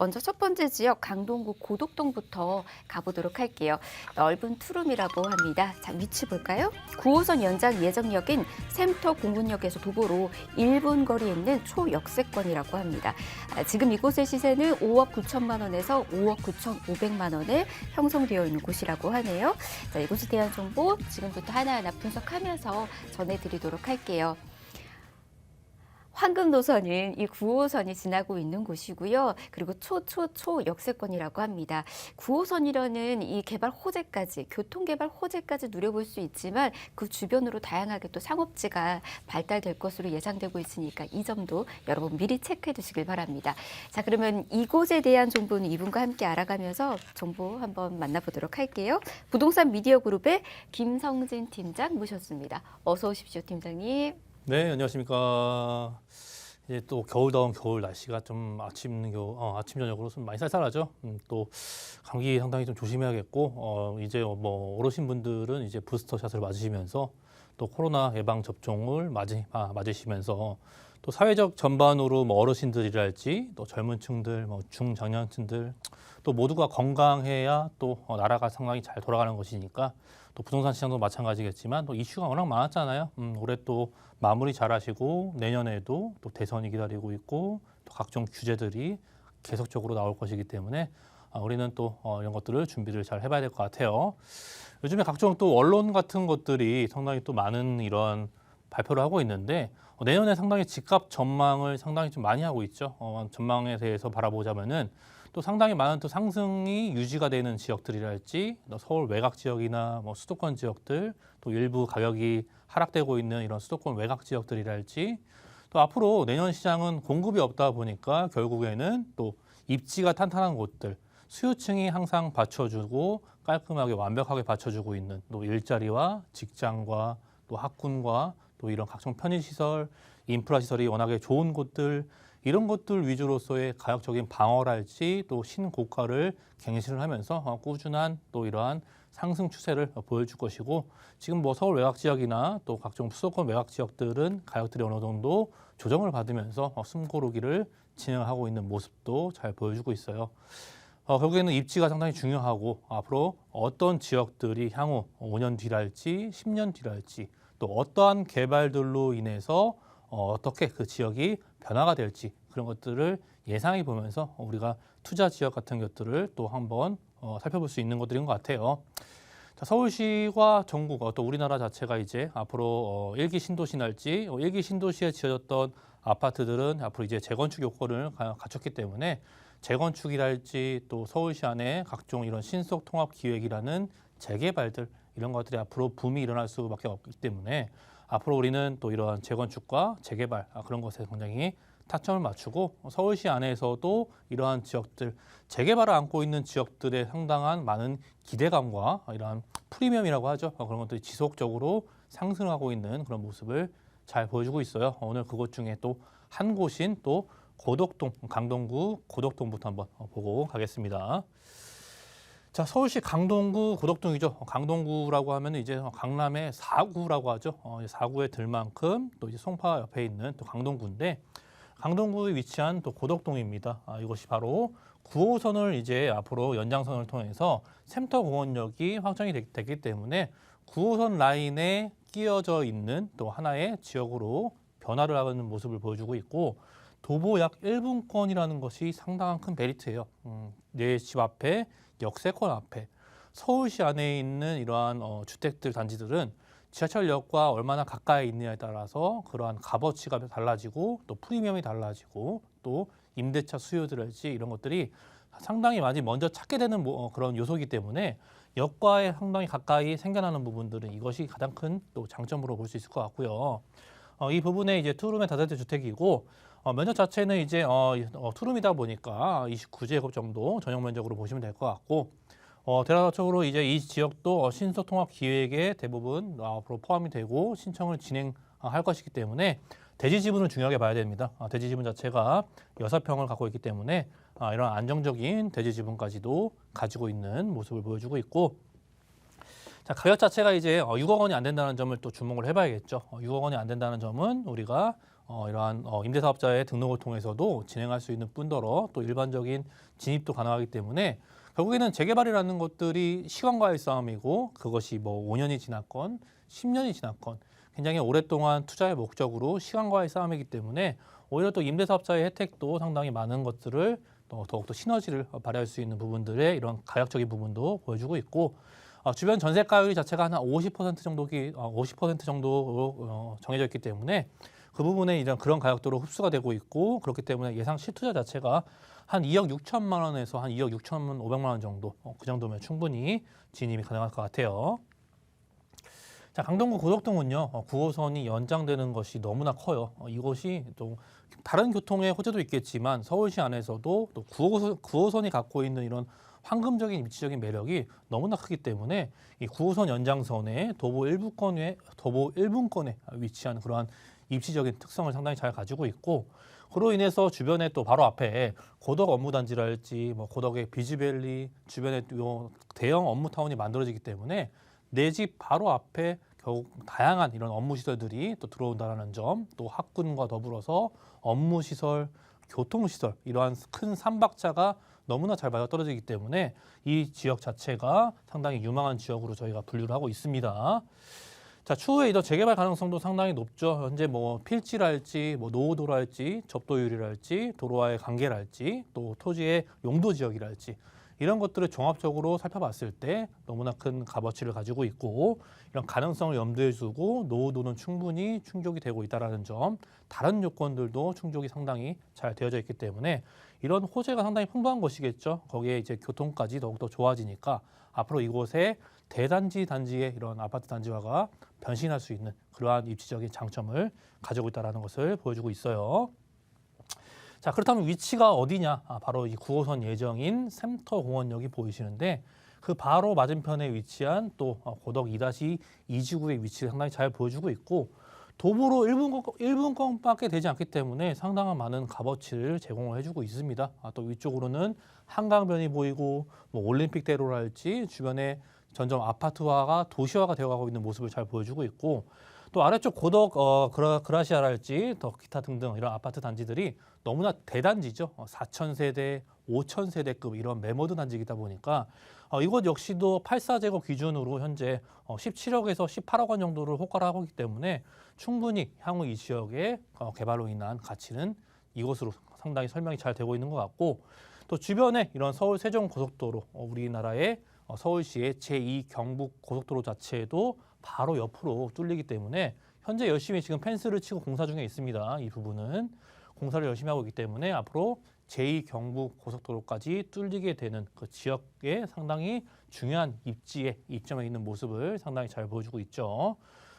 먼저 첫 번째 지역 강동구 고덕동부터 가보도록 할게요. 넓은 투룸이라고 합니다. 자, 위치 볼까요? 9호선 연장 예정역인 샘터 공군역에서 도보로 1분 거리에 있는 초역세권이라고 합니다. 아, 지금 이곳의 시세는 5억 9천만 원에서 5억 9천 5백만 원에 형성되어 있는 곳이라고 하네요. 자, 이곳에 대한 정보 지금부터 하나하나 분석하면서 전해드리도록 할게요. 황금 노선은 이 9호선이 지나고 있는 곳이고요. 그리고 초초초 역세권이라고 합니다. 9호선이라는 이 개발 호재까지 교통 개발 호재까지 누려볼 수 있지만 그 주변으로 다양하게 또 상업지가 발달될 것으로 예상되고 있으니까 이 점도 여러분 미리 체크해 두시길 바랍니다. 자, 그러면 이곳에 대한 정보는 이분과 함께 알아가면서 정보 한번 만나보도록 할게요. 부동산 미디어 그룹의 김성진 팀장 모셨습니다. 어서 오십시오, 팀장님. 네, 안녕하십니까. 이제 또 겨울다운 겨울 날씨가 좀 아침 겨 어, 아침 저녁으로 좀 많이 쌀쌀하죠. 음, 또 감기 상당히 좀 조심해야겠고 어, 이제 뭐 어르신 분들은 이제 부스터 샷을 맞으시면서 또 코로나 예방 접종을 맞으, 아, 맞으시면서 또 사회적 전반으로 뭐 어르신들이랄지 또 젊은층들, 뭐 중장년층들 또 모두가 건강해야 또 어, 나라가 상당히 잘 돌아가는 것이니까 또 부동산 시장도 마찬가지겠지만 또 이슈가 워낙 많았잖아요. 음, 올해 또 마무리 잘하시고 내년에도 또 대선이 기다리고 있고 또 각종 규제들이 계속적으로 나올 것이기 때문에 아, 우리는 또 어, 이런 것들을 준비를 잘 해봐야 될 것 같아요. 요즘에 각종 또 언론 같은 것들이 상당히 또 많은 이런 발표를 하고 있는데 어, 내년에 상당히 집값 전망을 상당히 좀 많이 하고 있죠. 어, 전망에 대해서 바라보자면은 또 상당히 많은 또 상승이 유지가 되는 지역들이랄지 또 서울 외곽 지역이나 뭐 수도권 지역들 또 일부 가격이 하락되고 있는 이런 수도권 외곽 지역들이랄지 또 앞으로 내년 시장은 공급이 없다 보니까 결국에는 또 입지가 탄탄한 곳들 수요층이 항상 받쳐주고 깔끔하게 완벽하게 받쳐주고 있는 또 일자리와 직장과 또 학군과 또 이런 각종 편의시설, 인프라 시설이 워낙에 좋은 곳들 이런 것들 위주로서의 가격적인 방어랄지 또 신고가를 갱신을 하면서 어, 꾸준한 또 이러한 상승 추세를 보여줄 것이고 지금 뭐 서울 외곽 지역이나 또 각종 수도권 외곽 지역들은 가격들이 어느 정도 조정을 받으면서 어, 숨고르기를 진행하고 있는 모습도 잘 보여주고 있어요. 어, 결국에는 입지가 상당히 중요하고 앞으로 어떤 지역들이 향후 5년 뒤랄지 10년 뒤랄지 또 어떠한 개발들로 인해서 어, 어떻게 그 지역이 변화가 될지 그런 것들을 예상해 보면서 우리가 투자 지역 같은 것들을 또 한번 어, 살펴볼 수 있는 것들인 것 같아요. 자, 서울시와 전국 어, 또 우리나라 자체가 이제 앞으로 어, 일기 신도시 날지 어, 일기 신도시에 지어졌던 아파트들은 앞으로 이제 재건축 요건을 가- 갖췄기 때문에 재건축이랄지 또 서울시 안에 각종 이런 신속 통합 기획이라는 재개발들 이런 것들이 앞으로 붐이 일어날 수밖에 없기 때문에 앞으로 우리는 또 이러한 재건축과 재개발 아, 그런 것에 굉장히 타점을 맞추고 서울시 안에서도 이러한 지역들 재개발을 안고 있는 지역들의 상당한 많은 기대감과 이러한 프리미엄이라고 하죠 어, 그런 것들이 지속적으로 상승하고 있는 그런 모습을 잘 보여주고 있어요. 오늘 그곳 중에 또 한 곳인 또 고덕동 강동구 고덕동부터 한번 어, 보고 가겠습니다. 자, 서울시 강동구 고덕동이죠. 어, 강동구라고 하면 이제 강남의 사구라고 하죠. 어, 4구에 들 만큼 또 이제 송파 옆에 있는 또 강동구인데 강동구에 위치한 또 고덕동입니다. 아, 이것이 바로 9호선을 이제 앞으로 연장선을 통해서 샘터공원역이 확정이 됐- 됐기 때문에 9호선 라인에 끼어져 있는 또 하나의 지역으로 변화를 하는 모습을 보여주고 있고 도보 약 1분권이라는 것이 상당한 큰 메리트예요. 음, 내 집 앞에 역세권 앞에 서울시 안에 있는 이러한 어, 주택들 단지들은 지하철역과 얼마나 가까이 있느냐에 따라서 그러한 값어치가 달라지고 또 프리미엄이 달라지고 또 임대차 수요들을지 이런 것들이 상당히 많이 먼저 찾게 되는 뭐, 어, 그런 요소이기 때문에 역과에 상당히 가까이 생겨나는 부분들은 이것이 가장 큰 또 장점으로 볼 수 있을 것 같고요. 어, 이 부분에 이제 투룸의 다세대 주택이고 어, 면적 자체는 이제 어, 이- 어, 투룸이다 보니까 29제곱 정도 전용 면적으로 보시면 될 것 같고 어, 대략적으로 이제 이 지역도 어, 신속 통합 기획에 대부분 어, 앞으로 포함이 되고 신청을 진행할 것이기 때문에 대지 지분을 중요하게 봐야 됩니다. 아, 대지 지분 자체가 여섯 평을 갖고 있기 때문에 아, 이런 안정적인 대지 지분까지도 가지고 있는 모습을 보여주고 있고 자, 가격 자체가 이제 어, 6억 원이 안 된다는 점을 또 주목을 해봐야겠죠. 어, 6억 원이 안 된다는 점은 우리가 어, 이러한 어, 임대사업자의 등록을 통해서도 진행할 수 있는 뿐더러 또 일반적인 진입도 가능하기 때문에 결국에는 재개발이라는 것들이 시간과의 싸움이고 그것이 뭐 5년이 지났건 10년이 지났건 굉장히 오랫동안 투자의 목적으로 시간과의 싸움이기 때문에 오히려 또 임대사업자의 혜택도 상당히 많은 것들을 또 더욱더 시너지를 발휘할 수 있는 부분들의 이런 가격적인 부분도 보여주고 있고 어, 주변 전세가율 자체가 한 50% 정도기 어, 50% 정도로 어, 정해져 있기 때문에 그 부분에 이런 그런 가격도로 흡수가 되고 있고 그렇기 때문에 예상 실투자 자체가 한 2억 6천만 원에서 한 2억 6천 5백만 원 정도 어, 그 정도면 충분히 진입이 가능할 것 같아요. 자 강동구 고덕동은요 어, 9호선이 연장되는 것이 너무나 커요. 어, 이것이 또 다른 교통의 호재도 있겠지만 서울시 안에서도 또 9호선, 9호선이 갖고 있는 이런 황금적인 입지적인 매력이 너무나 크기 때문에 이 9호선 연장선의 도보 일부권에 도보 1분권에 위치한 그러한 입지적인 특성을 상당히 잘 가지고 있고 그로 인해서 주변에 또 바로 앞에 고덕 업무 단지랄지 뭐 고덕의 비즈밸리 주변에 요 대형 업무 타운이 만들어지기 때문에 내 집 바로 앞에 결국 다양한 이런 업무 시설들이 또 들어온다는 점, 또 학군과 더불어서 업무 시설, 교통 시설 이러한 큰 삼박자가 너무나 잘 맞아 떨어지기 때문에 이 지역 자체가 상당히 유망한 지역으로 저희가 분류를 하고 있습니다. 자, 추후에 이런 재개발 가능성도 상당히 높죠. 현재 뭐 필지랄지, 뭐 노후도랄지, 접도율이랄지, 도로와의 관계랄지, 또 토지의 용도 지역이랄지 이런 것들을 종합적으로 살펴봤을 때 너무나 큰 값어치를 가지고 있고 이런 가능성을 염두에 두고 노후도는 충분히 충족이 되고 있다라는 점, 다른 요건들도 충족이 상당히 잘 되어져 있기 때문에 이런 호재가 상당히 풍부한 것이겠죠. 거기에 이제 교통까지 더욱더 좋아지니까 앞으로 이곳에 대단지 단지의 이런 아파트 단지화가 변신할 수 있는 그러한 입지적인 장점을 가지고 있다는 것을 보여주고 있어요. 자 그렇다면 위치가 어디냐? 아, 바로 이 9호선 예정인 샘터 공원역이 보이시는데 그 바로 맞은편에 위치한 또 어, 고덕 2-2지구의 위치를 상당히 잘 보여주고 있고 도보로 1분, 1분권밖에 되지 않기 때문에 상당한 많은 값어치를 제공을 해주고 있습니다. 아, 또 위쪽으로는 한강변이 보이고 뭐 올림픽대로랄지 주변에 점점 아파트화가 도시화가 되어가고 있는 모습을 잘 보여주고 있고 또 아래쪽 고덕 어, 그라, 그라시아랄지 더 기타 등등 이런 아파트 단지들이 너무나 대단지죠. 어, 4천 세대, 5천 세대급 이런 메모드 단지이다 보니까 어, 이것 역시도 84제곱 기준으로 현재 어, 17억에서 18억 원 정도를 호가를 하고 있기 때문에 충분히 향후 이 지역의 어, 개발로 인한 가치는 이것으로 상당히 설명이 잘 되고 있는 것 같고 또 주변에 이런 서울 세종 고속도로 어, 우리나라의 어, 서울시의 제2 경북 고속도로 자체도 바로 옆으로 뚫리기 때문에 현재 열심히 지금 펜스를 치고 공사 중에 있습니다. 이 부분은 공사를 열심히 하고 있기 때문에 앞으로 제2 경북 고속도로까지 뚫리게 되는 그 지역에 상당히 중요한 입지에 입점해 있는 모습을 상당히 잘 보여주고 있죠.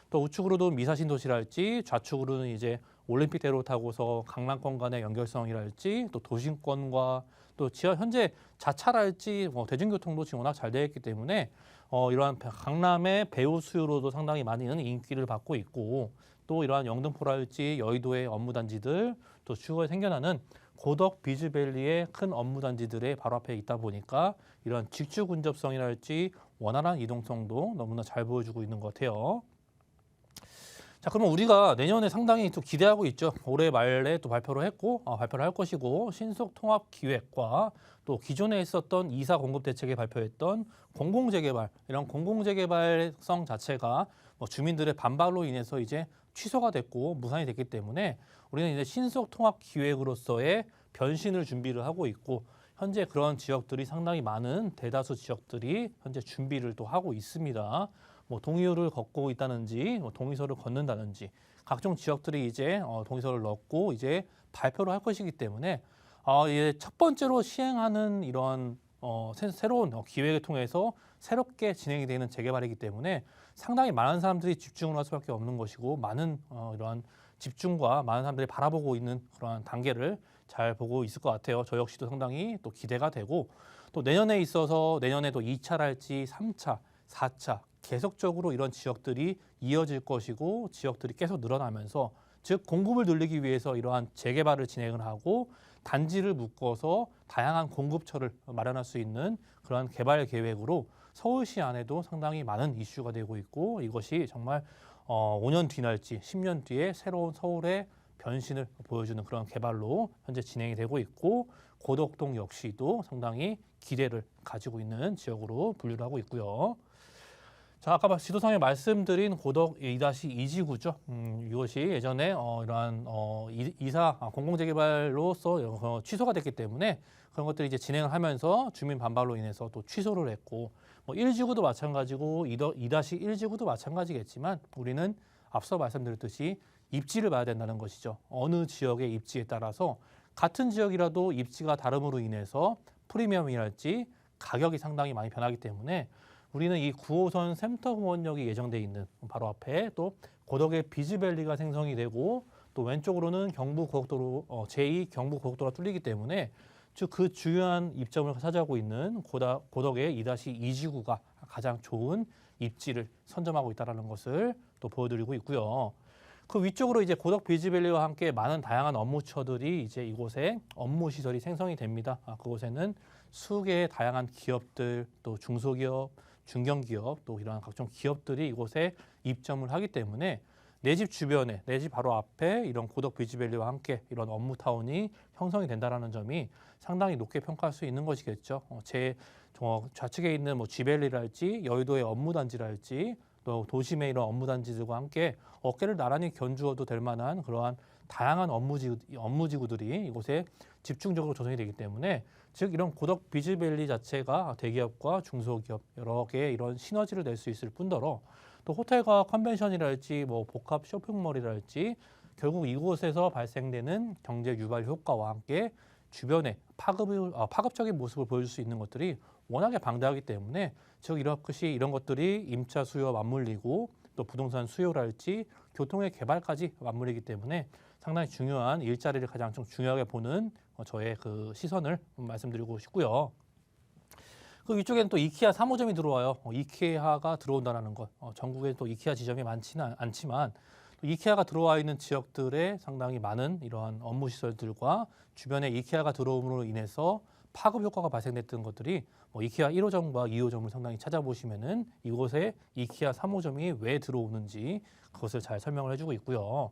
또 우측으로도 미사신 도시랄지 좌측으로는 이제 올림픽대로 타고서 강남권 간의 연결성이랄지 또 도심권과 또 지하 현재 자차랄지 뭐 대중교통도 지금 워낙 잘 되어 있기 때문에 어, 이러한 강남의 배우 수요로도 상당히 많은 인기를 받고 있고 또 이러한 영등포랄지 여의도의 업무단지들 또 추후에 생겨나는 고덕 비즈밸리의 큰 업무단지들의 바로 앞에 있다 보니까 이런 직주 근접성이랄지 원활한 이동성도 너무나 잘 보여주고 있는 것 같아요. 자, 그러면 우리가 내년에 상당히 또 기대하고 있죠. 올해 말에 또 발표를 했고, 어, 발표를 할 것이고, 신속 통합 기획과 또 기존에 있었던 이사 공급 대책에 발표했던 공공재개발, 이런 공공재개발성 자체가 뭐 주민들의 반발로 인해서 이제 취소가 됐고, 무산이 됐기 때문에 우리는 이제 신속 통합 기획으로서의 변신을 준비를 하고 있고, 현재 그런 지역들이 상당히 많은 대다수 지역들이 현재 준비를 또 하고 있습니다. 뭐 동의어를 걷고 있다든지 뭐 동의서를 걷는다든지 각종 지역들이 이제 어, 동의서를 넣고 이제 발표를 할 것이기 때문에 어, 이제 첫 번째로 시행하는 이런 어, 새, 새로운 어, 기획을 통해서 새롭게 진행이 되는 재개발이기 때문에 상당히 많은 사람들이 집중을 할 수밖에 없는 것이고 많은 어, 이러한 집중과 많은 사람들이 바라보고 있는 그러한 단계를 잘 보고 있을 것 같아요. 저 역시도 상당히 또 기대가 되고 또 내년에 있어서 내년에도 2차랄지 3차, 4차 계속적으로 이런 지역들이 이어질 것이고 지역들이 계속 늘어나면서 즉 공급을 늘리기 위해서 이러한 재개발을 진행을 하고 단지를 묶어서 다양한 공급처를 마련할 수 있는 그러한 개발 계획으로 서울시 안에도 상당히 많은 이슈가 되고 있고 이것이 정말 어, 5년 뒤 날지 10년 뒤에 새로운 서울의 변신을 보여주는 그런 개발로 현재 진행이 되고 있고 고덕동 역시도 상당히 기대를 가지고 있는 지역으로 분류를 하고 있고요. 자, 아까 지도상에 말씀드린 고덕 2-2지구죠. 음, 이것이 예전에 어, 이러한 어, 이- 이사 아, 공공재개발로서 어, 취소가 됐기 때문에 그런 것들이 이제 진행을 하면서 주민 반발로 인해서 또 취소를 했고 뭐 1지구도 마찬가지고 2-1지구도 마찬가지겠지만 우리는 앞서 말씀드렸듯이 입지를 봐야 된다는 것이죠. 어느 지역의 입지에 따라서 같은 지역이라도 입지가 다름으로 인해서 프리미엄이랄지 가격이 상당히 많이 변하기 때문에 우리는 이 9호선 센터공원역이 예정돼 있는 바로 앞에 또 고덕의 비즈밸리가 생성이 되고 또 왼쪽으로는 경부 고속도로 어, 제2 경부 고속도로가 뚫리기 때문에 즉그 중요한 입점을 차지하고 있는 고다, 고덕의 2-2지구가 가장 좋은 입지를 선점하고 있다는 것을 또 보여드리고 있고요. 그 위쪽으로 이제 고덕 비즈밸리와 함께 많은 다양한 업무처들이 이제 이곳에 업무 시설이 생성이 됩니다. 아, 그곳에는 수개의 다양한 기업들, 또 중소기업, 중견기업, 또 이러한 각종 기업들이 이곳에 입점을 하기 때문에 내 집 주변에, 내 집 바로 앞에 이런 고덕 비즈밸리와 함께 이런 업무 타운이 형성이 된다라는 점이 상당히 높게 평가할 수 있는 것이겠죠. 어, 제저 좌측에 있는 뭐 지벨리랄지 여의도의 업무단지랄지 또 도심의 이런 업무단지들과 함께 어깨를 나란히 견주어도 될 만한 그러한 다양한 업무지구, 업무지구들이 이곳에 집중적으로 조성이 되기 때문에 즉 이런 고덕 비즈밸리 자체가 대기업과 중소기업 여러 개의 이런 시너지를 낼 수 있을 뿐더러 또 호텔과 컨벤션이랄지 뭐 복합 쇼핑몰이랄지 결국 이곳에서 발생되는 경제 유발 효과와 함께 주변에 파급을, 어, 파급적인 모습을 보여줄 수 있는 것들이 워낙에 방대하기 때문에 즉 이렇듯이 이런 것들이 임차 수요와 맞물리고 또 부동산 수요랄지 교통의 개발까지 맞물리기 때문에 상당히 중요한 일자리를 가장 좀 중요하게 보는 어, 저의 그 시선을 말씀드리고 싶고요. 그 위쪽에는 또 이케아 3호점이 들어와요. 어, 이케아가 들어온다는 것. 어, 전국에 또 이케아 지점이 많지는 않지만 또 이케아가 들어와 있는 지역들에 상당히 많은 이러한 업무 시설들과 주변에 이케아가 들어옴으로 인해서 파급 효과가 발생됐던 것들이 뭐 이케아 1호점과 2호점을 상당히 찾아보시면은 이곳에 이케아 3호점이 왜 들어오는지 그것을 잘 설명을 해주고 있고요.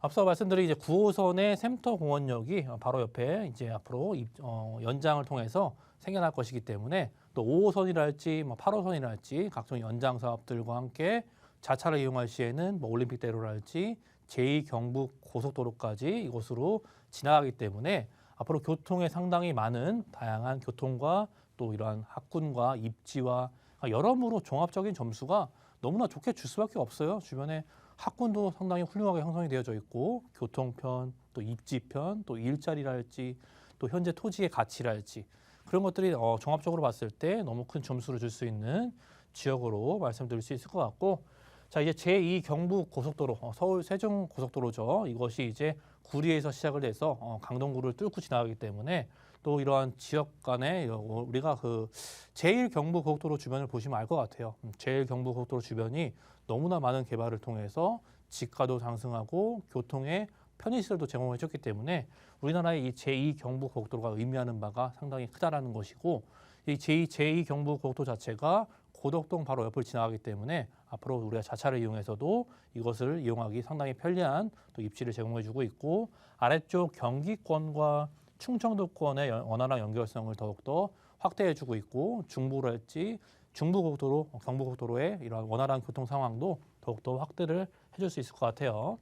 앞서 말씀드린 이제 9호선의 샘터 공원역이 바로 옆에 이제 앞으로 입- 어, 연장을 통해서 생겨날 것이기 때문에 또 5호선이랄지 뭐 8호선이랄지 각종 연장 사업들과 함께 자차를 이용할 시에는 뭐 올림픽대로랄지 제2 경북 고속도로까지 이곳으로 지나가기 때문에 앞으로 교통에 상당히 많은 다양한 교통과 또 이러한 학군과 입지와 여러모로 종합적인 점수가 너무나 좋게 줄 수밖에 없어요. 주변에 학군도 상당히 훌륭하게 형성이 되어져 있고 교통편, 또 입지편, 또 일자리랄지 또 현재 토지의 가치랄지 그런 것들이 어, 종합적으로 봤을 때 너무 큰 점수를 줄 수 있는 지역으로 말씀드릴 수 있을 것 같고 자 이제 제2 경북 고속도로 어, 서울 세종 고속도로죠. 이것이 이제 구리에서 시작을 해서 어, 강동구를 뚫고 지나가기 때문에 또 이러한 지역 간에 어, 우리가 그 제1 경북 고속도로 주변을 보시면 알 것 같아요. 음, 제1 경북 고속도로 주변이 너무나 많은 개발을 통해서 지가도 상승하고 교통의 편의시설도 제공해 줬기 때문에 우리나라의 이 제2 경북 고속도로가 의미하는 바가 상당히 크다라는 것이고 이 제2, 제2 경북 고속도로 자체가 고덕동 바로 옆을 지나가기 때문에 앞으로 우리가 자차를 이용해서도 이것을 이용하기 상당히 편리한 또 입지를 제공해주고 있고 아래쪽 경기권과 충청도권의 연- 원활한 연결성을 더욱더 확대해주고 있고 중부랄지 중부고속도로, 경부고속도로의 이런 원활한 교통 상황도 더욱더 확대를 해줄 수 있을 것 같아요.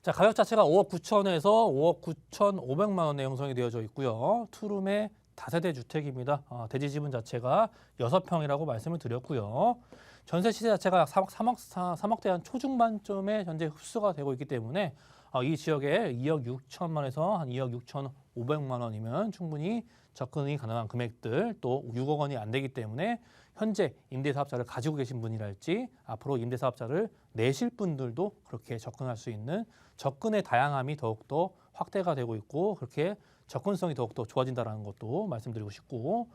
자 가격 자체가 5억 9천에서 5억 9천 5백만 원에 형성이 되어져 있고요. 투룸의 다세대 주택입니다. 어, 대지 지분 자체가 6평이라고 말씀을 드렸고요. 전세 시세 자체가 3억, 3억, 3억대 한 초중반쯤에 현재 흡수가 되고 있기 때문에 어, 이 지역에 2억 6천만 원에서 한 2억 6천 5백만 원이면 충분히 접근이 가능한 금액들 또 6억 원이 안 되기 때문에 현재 임대사업자를 가지고 계신 분이랄지 앞으로 임대사업자를 내실 분들도 그렇게 접근할 수 있는 접근의 다양함이 더욱더 확대가 되고 있고 그렇게 접근성이 더욱더 좋아진다는 것도 말씀드리고 싶고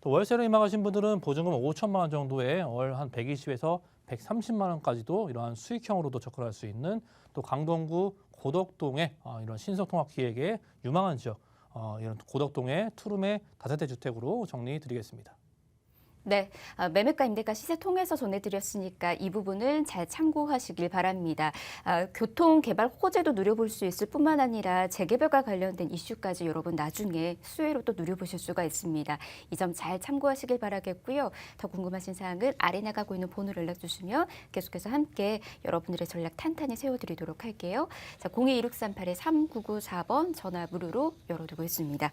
또 월세로 임하신 분들은 보증금 5천만 원 정도에 월 한 120에서 130만 원까지도 이러한 수익형으로도 접근할 수 있는 또 강동구 고덕동의 어, 이런 신속통합 기획에 유망한 지역 어, 이런 고덕동의 투룸의 다세대 주택으로 정리드리겠습니다. 네, 아, 매매가 임대가 시세 통해서 전해드렸으니까 이 부분은 잘 참고하시길 바랍니다. 아, 교통 개발 호재도 누려볼 수 있을 뿐만 아니라 재개발과 관련된 이슈까지 여러분 나중에 수혜로 또 누려보실 수가 있습니다. 이 점 잘 참고하시길 바라겠고요. 더 궁금하신 사항은 아래 나가고 있는 번호로 연락 주시면 계속해서 함께 여러분들의 전략 탄탄히 세워드리도록 할게요. 자, 021638-3994번 전화 무료로 열어두고 있습니다.